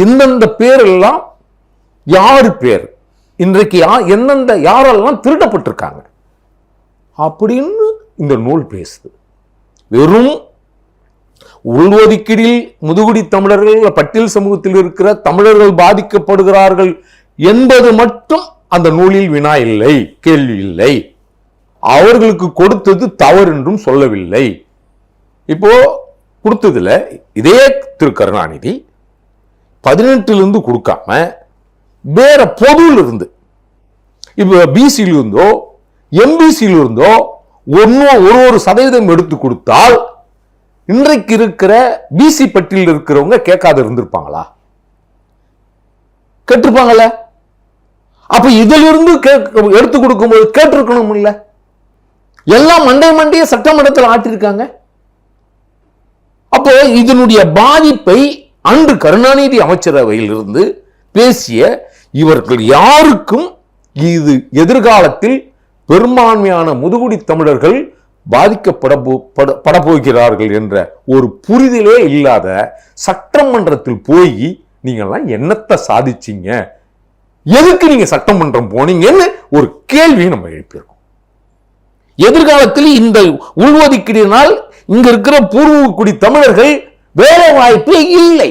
எந்தெந்த பேரெல்லாம் யார் பேர்? இன்றைக்கு யா எந்தெந்த யாரெல்லாம் திருடப்பட்டிருக்காங்க? அப்படின்னு இந்த நூல் பேசுது. வெறும் உள்ஒதுக்கீடில் முதுகுடி தமிழர்கள் பட்டியல் சமூகத்தில் இருக்கிற தமிழர்கள் பாதிக்கப்படுகிறார்கள் என்பது மட்டும் அந்த நூலில் வினா இல்லை கேள்வி இல்லை. அவர்களுக்கு கொடுத்தது தவறு என்றும் சொல்லவில்லை. இப்போ கொடுத்ததுல இதே திரு கருணாநிதி பதினெட்டுல இருந்து கொடுக்காம வேற பொதுவில் இருந்து இப்போ பிசியில் இருந்தோ எம்பிசியில் இருந்தோ ஒன்னு ஒரு ஒரு சதவீதம் எடுத்து கொடுத்தால் இன்றைக்கு இருக்கிற பிசி பட்டியலில் இருக்கிறவங்க கேட்காத இருந்திருப்பாங்களா? கேட்டிருப்பாங்கள அப்ப இதிலிருந்து கேட்க- எடுத்து கொடுக்கும்போது கேட்டிருக்கணும் இல்ல எல்லாம் மண்டை மண்டைய சட்டமன்றத்தில் ஆட்டிருக்காங்க. அப்போ இதனுடைய பாதிப்பை அன்று கருணாநிதி அமைச்சரவையில் இருந்து பேசிய இவர்கள் யாருக்கும் இது எதிர்காலத்தில் பெரும்பான்மையான முதுகுடி தமிழர்கள் பாதிக்கப்பட போ- பட- படப்போகிறார்கள் என்ற ஒரு புரிதலே இல்லாத சட்டமன்றத்தில் போய் நீங்கள்லாம் என்னத்தை சாதிச்சீங்க? எதுக்கு நீங்க சட்டமன்றம் போனீங்கன்னு ஒரு கேள்வியை நம்ம எழுப்பியிருக்கோம். எதிர்காலத்தில் இந்த உள்ஒதுக்கீடினால் இங்க இருக்கிற பூர்வக்குடி தமிழர்கள் வேலை வாய்ப்பே இல்லை.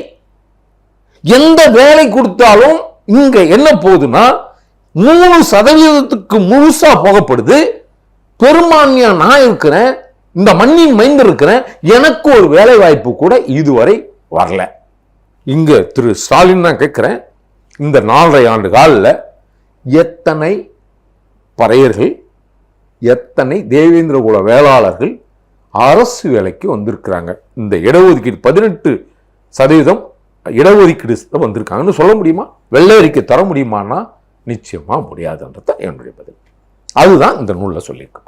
எந்த வேலை கொடுத்தாலும் இங்க என்ன போகுதுன்னா மூணு சதவீதத்துக்கு முழுசா போகப்படுது. பெரும்பான்மையா நான் இருக்கிறேன் இந்த மண்ணின் மைந்து இருக்கிறேன் எனக்கு ஒரு வேலை வாய்ப்பு கூட இதுவரை வரல. இங்க திரு ஸ்டாலின் தான் கேட்கிறேன் இந்த நாலரை ஆண்டு காலில் எத்தனை பறையர்கள் எத்தனை தேவேந்திர குல வேளாளர்கள் அரசு வேலைக்கு வந்திருக்கிறாங்க. இந்த இடஒதுக்கீடு பதினெட்டு சதவீதம் இடஒதுக்கீடு வந்திருக்காங்கன்னு சொல்ல முடியுமா? வெள்ளை அறிக்கை தர முடியுமான்னா நிச்சயமாக முடியாதுன்றது தான் என்னுடைய பதில். அதுதான் இந்த நூலில் சொல்லியிருக்கோம்